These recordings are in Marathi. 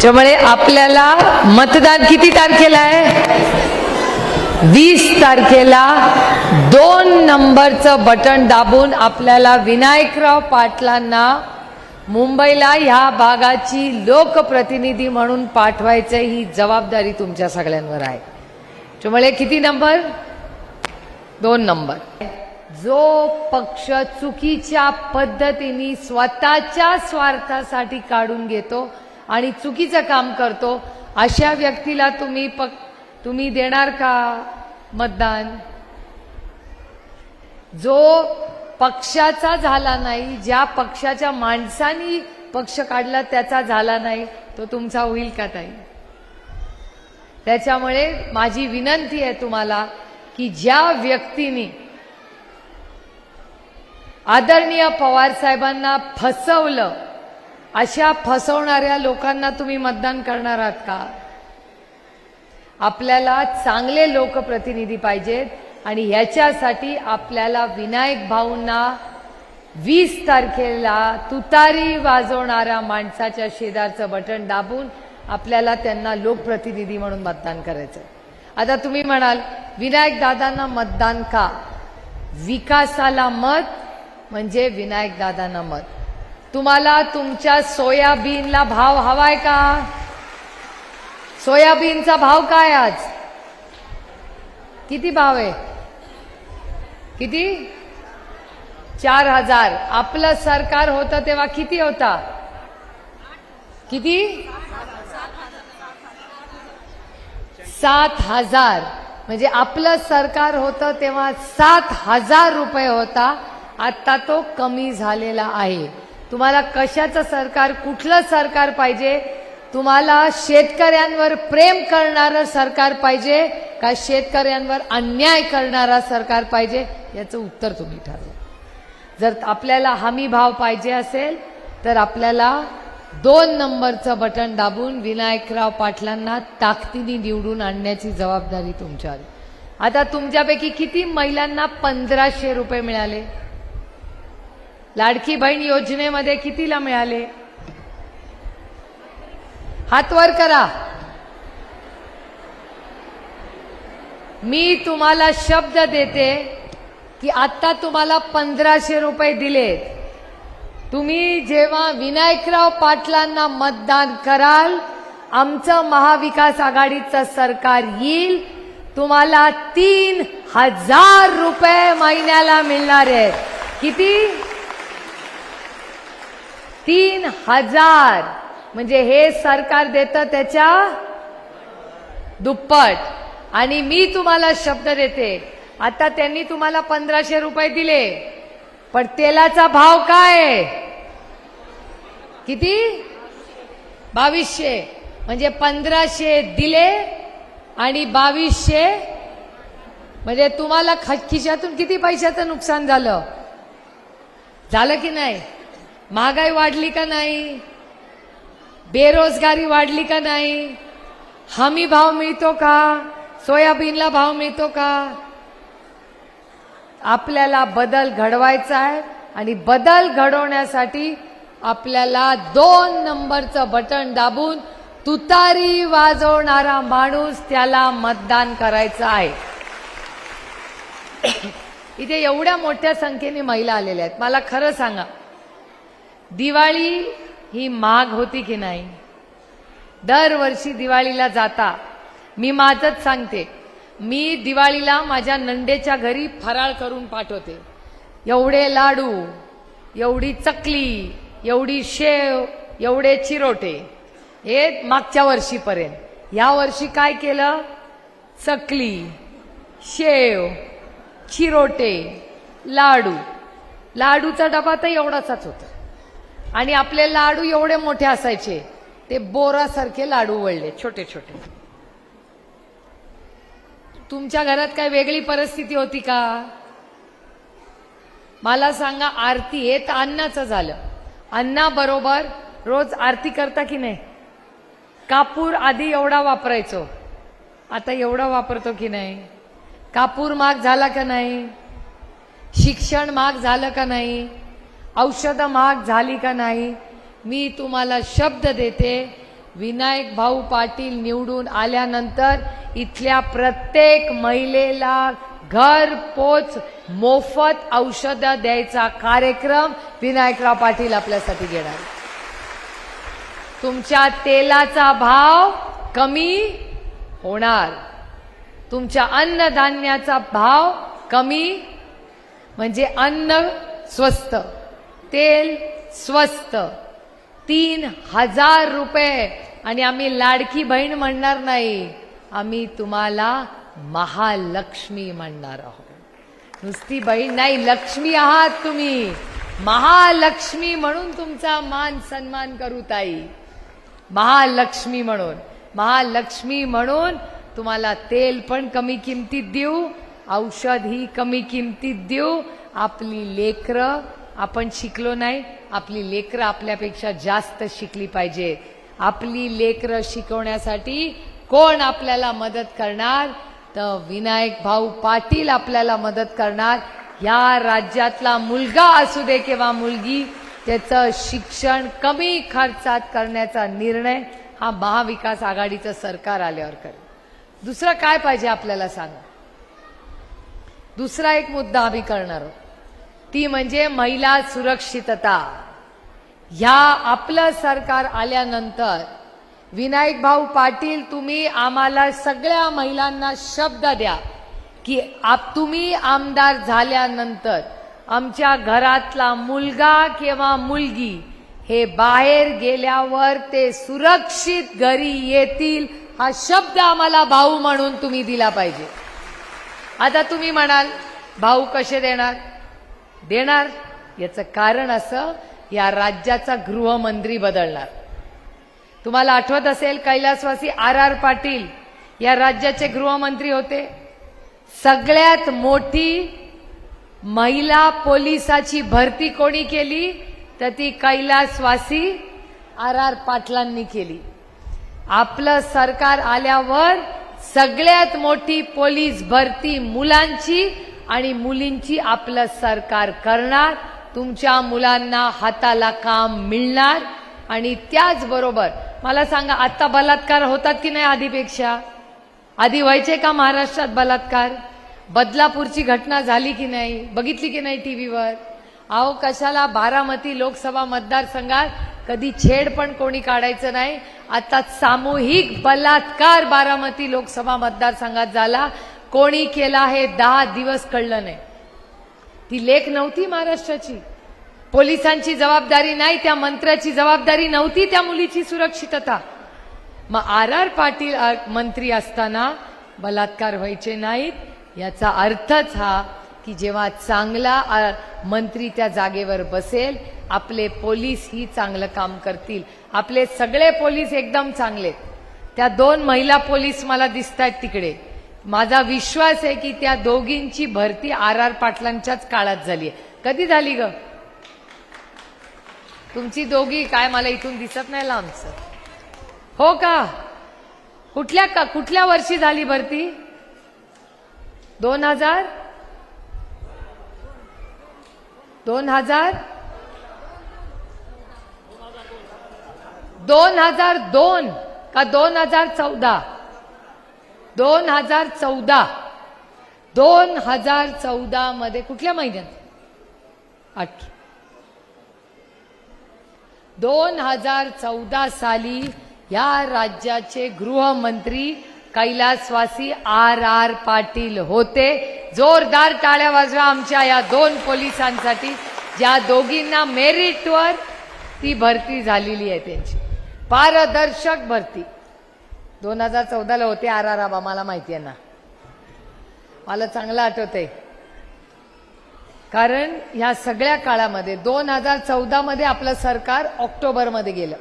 त्यामुळे आपल्याला मतदान किती तारखेला आहे? वीस तारखेला दोन नंबरचं बटन दाबून आपल्याला विनायकराव पाटलांना मुंबईला ह्या भागाची लोकप्रतिनिधी म्हणून पाठवायचं ही जबाबदारी तुमच्या सगळ्यांवर आहे. त्यामुळे किती नंबर? दोन नंबर. जो पक्ष चुकीच्या पद्धतीने स्वतःच्या स्वार्थासाठी काढून घेतो आणि चुकीचं काम करतो अशा व्यक्तीला तुम्ही पक तुम्ही देणार का मतदान? जो पक्षाचा झाला नाही ज्या पक्षाच्या माणसानी पक्ष काढला त्याचा झाला नाही तो तुमचा होईल का ताई? त्याच्यामुळे माझी विनंती आहे तुम्हाला की ज्या व्यक्तीने आदरणीय पवार साहेबांना फसवलं अशा फसवणाऱ्या लोकांना तुम्ही मतदान करणार आहात का? आपल्याला चांगले लोकप्रतिनिधी पाहिजेत आणि ह्याच्यासाठी आपल्याला विनायक भाऊंना वीस तारखेला तुतारी वाजवणाऱ्या माणसाच्या शेजारचं बटन दाबून आपल्याला त्यांना लोकप्रतिनिधी म्हणून मतदान करायचं आता तुम्ही म्हणाल विनायक दादांना मतदान का? विकासाला मत म्हणजे विनायक दादांना मत. तुम्हाला तुमच्या सोयाबीनला भाव हवाय का? सोयाबीनचा भाव काय आज? किती भाव आहे? किती? चार हजार. आपलं सरकार होतं तेव्हा किती होता? किती? सात हजार. म्हणजे आपलं सरकार होतं तेव्हा सात हजार रुपये होता. आता तो कमी झालेला आहे. तुम्हाला कशाचं सरकार कुठलं सरकार पाहिजे? तुम्हाला शेतकऱ्यांवर प्रेम करणारं सरकार पाहिजे का शेतकऱ्यांवर अन्याय करणारा सरकार पाहिजे? याचं उत्तर तुम्ही ठरवा. जर आपल्याला हमी भाव पाहिजे असेल तर आपल्याला दोन नंबरचं बटन दाबून विनायकराव पाटलांना ताकदीने निवडून आणण्याची जबाबदारी तुमच्यावर आता तुमच्यापैकी किती महिलांना पंधराशे रुपये मिळाले? लाडकी बहीण योजनेमध्ये कितीला मिळाले? हात वर करा. मी तुम्हाला शब्द देते की आता तुम्हाला पंधराशे रुपये दिले तुम्ही जेव्हा विनायकराव पाटलांना मतदान कराल आमचं महाविकास आघाडीचं सरकार येईल तुम्हाला तीन हजार रुपये महिन्याला मिळणार आहेत. किती? तीन हजार. म्हणजे हे सरकार देतं त्याच्या दुप्पट. आणि मी तुम्हाला शब्द देते आता त्यांनी तुम्हाला पंधराशे रुपये दिले. पण तेलाचा भाव काय? आहे? किती? बावीसशे. म्हणजे पंधराशे दिले आणि बावीसशे म्हणजे तुम्हाला खिशातून किती पैशाचं नुकसान झालं? झालं की नाही? महागाई वाढली का नाही? बेरोजगारी वाढली का नाही? हमी भाव मिळतो का? सोयाबीनला भाव मिळतो का? आपल्याला बदल घडवायचा आहे आणि बदल घडवण्यासाठी आपल्याला दोन नंबरचं बटन दाबून तुतारी वाजवणारा माणूस त्याला मतदान करायचं आहे. इथे एवढ्या मोठ्या संख्येने महिला आलेल्या आहेत. मला खरं सांगा दिवाळी ही माग होती की नाही? दरवर्षी दिवाळीला जाता. मी माझंच सांगते मी दिवाळीला माझ्या नंडेच्या घरी फराळ करून पाठवते. एवढे लाडू एवढी चकली एवढी शेव एवढे चिरोटे हे मागच्या वर्षीपर्यंत. या वर्षी काय केलं? चकली शेव चिरोटे लाडू. लाडूचा डबा तर एवढाचाच होता. आणि आपले लाडू एवढे मोठे असायचे ते बोरासारखे लाडू वळले छोटे छोटे तुमच्या घरात काय वेगळी परिस्थिती होती का? मला सांगा आरती हे तर अन्नाचं झालं. अन्नाबरोबर रोज आरती करता की नाही? कापूर आधी एवढा वापरायचो. आता एवढा वापरतो की नाही? कापूर महाग झाला का नाही? शिक्षण महाग झालं का नाही? औषधं महाग झाली का नाही? मी तुम्हाला शब्द देते विनायक भाऊ पाटील निवडून आल्यानंतर इथल्या प्रत्येक महिलेला घर पोच मोफत औषधं द्यायचा कार्यक्रम विनायकराव पाटील आपल्यासाठी घेणार. तुमच्या तेलाचा भाव कमी होणार. तुमच्या अन्नधान्याचा भाव कमी म्हणजे अन्न स्वस्त तेल स्वस्त. तीन हजार रुपये. आणि आम्ही लाडकी बहीण म्हणणार नाही. आम्ही तुम्हाला महालक्ष्मी म्हणणार आहोत. नुसती बहीण नाही लक्ष्मी आहात तुम्ही. महालक्ष्मी म्हणून तुमचा मान सन्मान करू ताई. महालक्ष्मी म्हणून. महालक्ष्मी म्हणून तुम्हाला तेल पण कमी किमतीत देऊ औषध ही कमी किमतीत देऊ. आपली लेकरं आपण शिकलो नाही आपली लेकरं आपल्यापेक्षा जास्त शिकली पाहिजे. आपली लेकरं शिकवण्यासाठी कोण आपल्याला मदत करणार? तर विनायक भाऊ पाटील आपल्याला मदत करणार. या राज्यातला मुलगा असू दे किंवा मुलगी त्याचं शिक्षण कमी खर्चात करण्याचा निर्णय हा महाविकास आघाडीचं सरकार आल्यावर करेल. दुसरं काय पाहिजे आपल्याला सांगा? दुसरा एक मुद्दा आम्ही करणार आहोत. ती म्हणजे महिला सुरक्षितता. ह्या आपलं सरकार आल्यानंतर विनायक भाऊ पाटील तुम्ही आम्हाला सगळ्या महिलांना शब्द द्या की आप तुम्ही आमदार झाल्यानंतर आमच्या घरातला मुलगा किंवा मुलगी हे बाहेर गेल्यावर ते सुरक्षित घरी येतील हा शब्द आम्हाला भाऊ म्हणून तुम्ही दिला पाहिजे. आता तुम्ही म्हणाल भाऊ कसे देणार? देणार. याचं कारण असं या राज्याचा गृहमंत्री बदलणार. तुम्हाला आठवत असेल कैलासवासी आर आर पाटील या राज्याचे गृहमंत्री होते. सगळ्यात मोठी महिला पोलिसाची भरती कोणी केली? तर ती कैलासवासी आर आर पाटलांनी केली. आपलं सरकार आल्यावर सगळ्यात मोठी पोलीस भरती मुलांची आणि मुलींची आपलं सरकार करणार तुमच्या मुलांना हाताला काम मिळणार आणि त्याचबरोबर मला सांगा आता बलात्कार होतात की नाही आधीपेक्षा? आधी व्हायचे का महाराष्ट्रात बलात्कार? बदलापूरची घटना झाली की नाही? बघितली की नाही टीव्हीवर? अहो कशाला बारामती लोकसभा मतदारसंघात कधी छेड पण कोणी काढायचं नाही? आता सामूहिक बलात्कार बारामती लोकसभा मतदारसंघात झाला. कोणी केला हे दहा दिवस कळलं नाही. ती लेख नव्हती महाराष्ट्राची. पोलिसांची जबाबदारी नाही त्या मंत्र्याची जबाबदारी नव्हती त्या मुलीची सुरक्षितता. मग आर आर पाटील मंत्री असताना बलात्कार व्हायचे नाहीत याचा अर्थच हा की जेव्हा चांगला मंत्री त्या जागेवर बसेल आपले पोलीस ही चांगलं काम करतील. आपले सगळे पोलीस एकदम चांगले. त्या दोन महिला पोलीस मला दिसत आहेत तिकडे. माझा विश्वास आहे की त्या दोघींची भरती आर आर पाटलांच्याच काळात झाली आहे. कधी झाली ग? तुमची दोघी काय मला इथून दिसत नाही लांबचं. हो का? कुठल्या का कुठल्या वर्षी झाली भरती? दोन हजार? दोन हजार? दोन हजार दोन का दोन हजार चौदा? दोन हजार चौदा. दोन हजार चौदा मध्ये कुठल्या महिन्यात? आठ दोन हजार चौदा साली या राज्याचे गृहमंत्री कैलासवासी आर आर पाटील होते. जोरदार टाळ्या वाजवा आमच्या या दोन पोलिसांसाठी. ज्या दोघींना मेरिटवर ती भरती झालेली आहे त्यांची. पारदर्शक भरती. दोन हजार चौदाला होते आर आर आबा मला माहिती आहे ना. मला चांगलं आठवतंय. कारण ह्या सगळ्या काळामध्ये दोन हजार चौदामध्ये आपलं सरकार ऑक्टोबरमध्ये गेलं.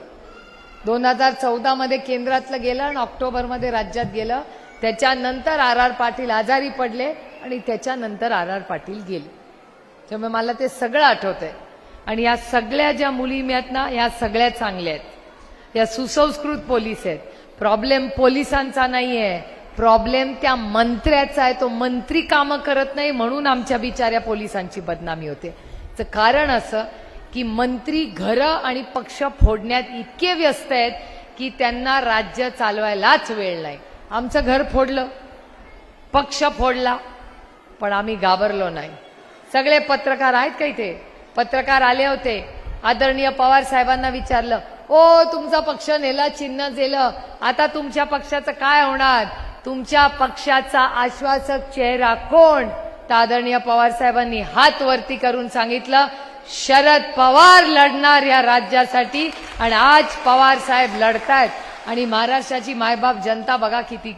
दोन हजार चौदामध्ये केंद्रातलं गेलं आणि ऑक्टोबरमध्ये राज्यात गेलं. त्याच्यानंतर आर आर पाटील आजारी पडले आणि त्याच्यानंतर आर आर पाटील गेले. त्यामुळे मला ते सगळं आठवतंय. आणि या सगळ्या ज्या मुली आहेत ना या सगळ्या चांगल्या आहेत. या सुसंस्कृत पोलीस आहेत. प्रॉब्लेम पोलिसांचा नाही आहे प्रॉब्लेम त्या मंत्र्याचा आहे. तो मंत्री कामं करत नाही म्हणून आमच्या बिचाऱ्या पोलिसांची बदनामी होते. तर कारण असं की मंत्री घरं आणि पक्ष फोडण्यात इतके व्यस्त आहेत की त्यांना राज्य चालवायलाच वेळ नाही. आमचं घर फोडलं. पक्ष फोडला. पण आम्ही घाबरलो नाही. सगळे पत्रकार आहेत का इथे? पत्रकार आले होते. आदरणीय पवार साहेबांना विचारलं ओ तुमचा पक्ष नेला चिन्ह दिलं. आता तुमच्या पक्षाचं काय होणार? तुमच्या पक्षाचा आश्वासक चेहरा कोण? तर आदरणीय पवार साहेबांनी हात वरती करून सांगितलं शरद पवार लढणार या राज्यासाठी आणि आज पवार साहेब लढतायत. आणि महाराष्ट्राची मायबाप जनता बघा किती.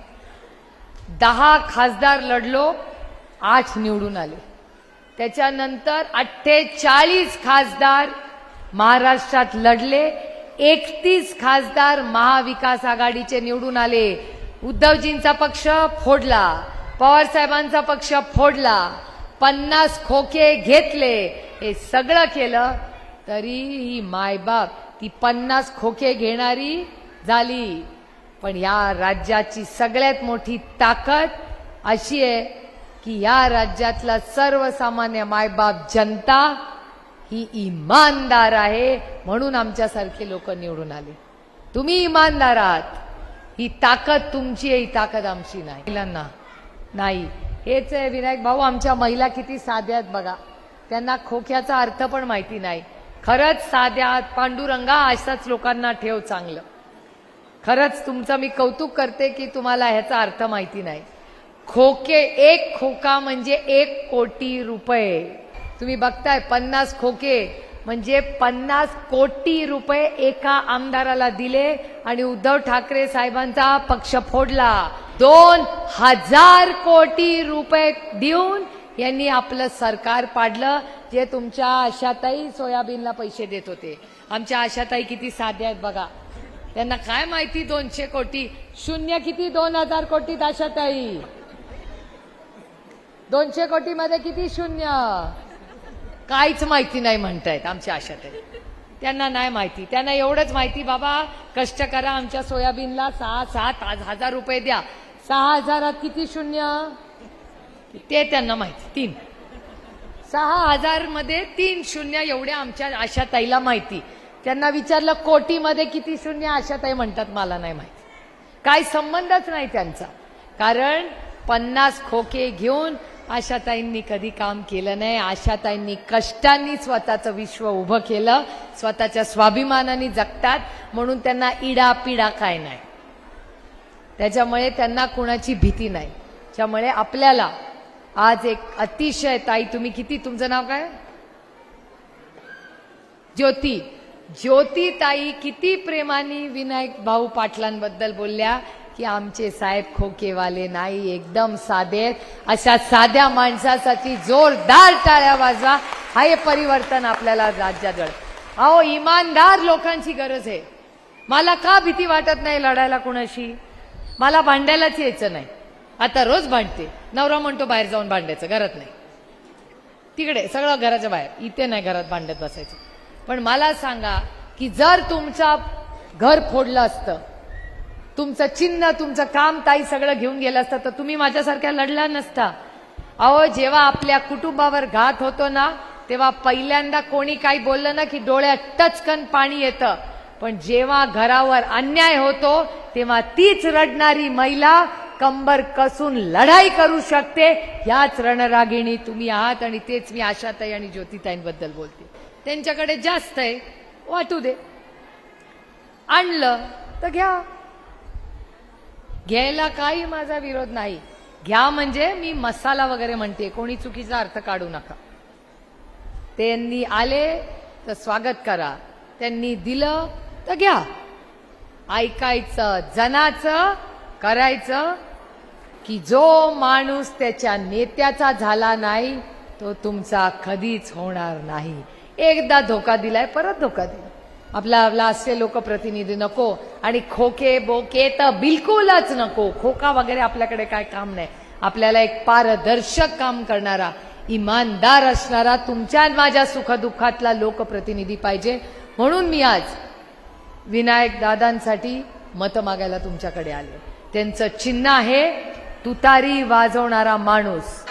दहा खासदार लढलो आठ निवडून आले. त्याच्यानंतर अठ्ठेचाळीस खासदार महाराष्ट्रात लढले एकतीस खासदार महाविकास आघाडीचे निवडून आले. उद्धवजींचा पक्ष फोडला. पवारसाहेबांचा पक्ष फोडला. पन्नास खोके घेतले. हे सगळं केलं तरी ही मायबाप ती पन्नास खोके घेणारी झाली. पण या राज्याची सगळ्यात मोठी ताकद अशी आहे की या राज्यातला सर्वसामान्य मायबाप जनता ही इमानदार आहे म्हणून आमच्यासारखे लोक निवडून आले. तुम्ही इमानदार आहात. ही ताकद तुमची आहे ही ताकद आमची नाही. महिलांना नाही. हेच आहे विनायक भाऊ आमच्या महिला किती साध्या आहेत बघा. त्यांना खोक्याचा अर्थ पण माहिती नाही. खरंच साध्या पांडुरंगा अशाच लोकांना ठेव चांगलं. खरंच तुमचं मी कौतुक करते की तुम्हाला ह्याचा अर्थ माहिती नाही. खोके एक खोका म्हणजे एक कोटी रुपये. तुम्ही बघताय पन्नास खोके. म्हणजे पन्नास कोटी रुपये एका आमदाराला दिले आणि उद्धव ठाकरे साहेबांचा पक्ष फोडला. दोन हजार कोटी रुपये देऊन यांनी आपलं सरकार पाडलं जे तुमच्या आशाताई सोयाबीनला पैसे देत होते. आमच्या आशाताई किती साध्या आहेत बघा. त्यांना काय माहिती दोनशे कोटी? शून्य किती? दोन हजार कोटीत आशाताई. दोनशे कोटी मध्ये किती शून्य? काहीच माहिती नाही म्हणतायत आमच्या आशात त्यांना नाही माहिती. त्यांना एवढंच माहिती बाबा कष्ट करा आमच्या सोयाबीनला सहा सात हजार रुपये द्या. सहा हजारात किती शून्य? ते त्यांना माहिती तीन. सहा हजारमध्ये तीन शून्य एवढ्या आमच्या आशाताईला माहिती. त्यांना विचारलं कोटीमध्ये किती शून्य? आशाताई म्हणतात मला नाही माहिती. काही संबंधच नाही त्यांचा. कारण पन्नास खोके घेऊन आशाताईंनी कधी काम केलं नाही आशाताईंनी कष्टांनी स्वतःचं विश्व उभं केलं स्वतःच्या स्वाभिमानाने जगतात म्हणून त्यांना इडा पिडा काय नाही. त्याच्यामुळे त्यांना कुणाची भीती नाही. त्यामुळे आपल्याला आज एक अतिशय ताई तुम्ही किती तुमचं नाव काय? ज्योती. ज्योती ताई किती प्रेमाने विनायक भाऊ पाटलांबद्दल बोलल्या. की आमचे साहेब खोकेवाले नाही एकदम साधे अशा साध्या माणसासाठी जोरदार टाळ्या वाजवा. हा हे परिवर्तन आपल्याला राज्याजवळ. अहो इमानदार लोकांची गरज आहे. मला का भीती वाटत नाही लढायला कुणाशी? मला भांडायलाच यायचं नाही. आता रोज भांडते. नवरा म्हणतो बाहेर जाऊन भांडायचं घरात नाही. तिकडे सगळं घराच्या बाहेर. इथे नाही घरात भांडत बसायचं. पण मला सांगा की जर तुमचा घर फोडलं असतं तुमचं चिन्ह तुमचं काम ताई सगळं घेऊन गेलं असतं तर तुम्ही माझ्यासारख्या लढला नसता. अहो जेव्हा आपल्या कुटुंबावर घात होतो ना तेव्हा पहिल्यांदा कोणी काही बोललं ना की डोळ्यात टचकन पाणी येतं. पण जेव्हा घरावर अन्याय होतो तेव्हा तीच रडणारी महिला कंबर कसून लढाई करू शकते. याच रणरागिणी तुम्ही आहात आणि तेच मी आशाताई आणि ज्योतिताईंबद्दल बोलते. त्यांच्याकडे जास्त आहे. वाटू दे. आणलं तर घ्या. घ्यायला काही माझा विरोध नाही. घ्या म्हणजे मी मसाला वगैरे म्हणते कोणी चुकीचा अर्थ काढू नका. त्यांनी आले तर स्वागत करा. त्यांनी दिलं तर घ्या. ऐकायचं जनाचं करायचं की जो माणूस त्याच्या नेत्याचा झाला नाही तो तुमचा कधीच होणार नाही. एकदा धोका दिलाय परत धोका दिला आपला आपला असे लोकप्रतिनिधी नको. आणि खोके बोके तर बिलकुलच नको. खोका वगैरे आपल्याकडे काय काम नाही. आपल्याला एक पारदर्शक काम करणारा इमानदार असणारा तुमच्या माझ्या सुखदुःखातला लोकप्रतिनिधी पाहिजे. म्हणून मी आज विनायक दादांसाठी मतं मागायला तुमच्याकडे आले. त्यांचं चिन्ह आहे तुतारी वाजवणारा माणूस.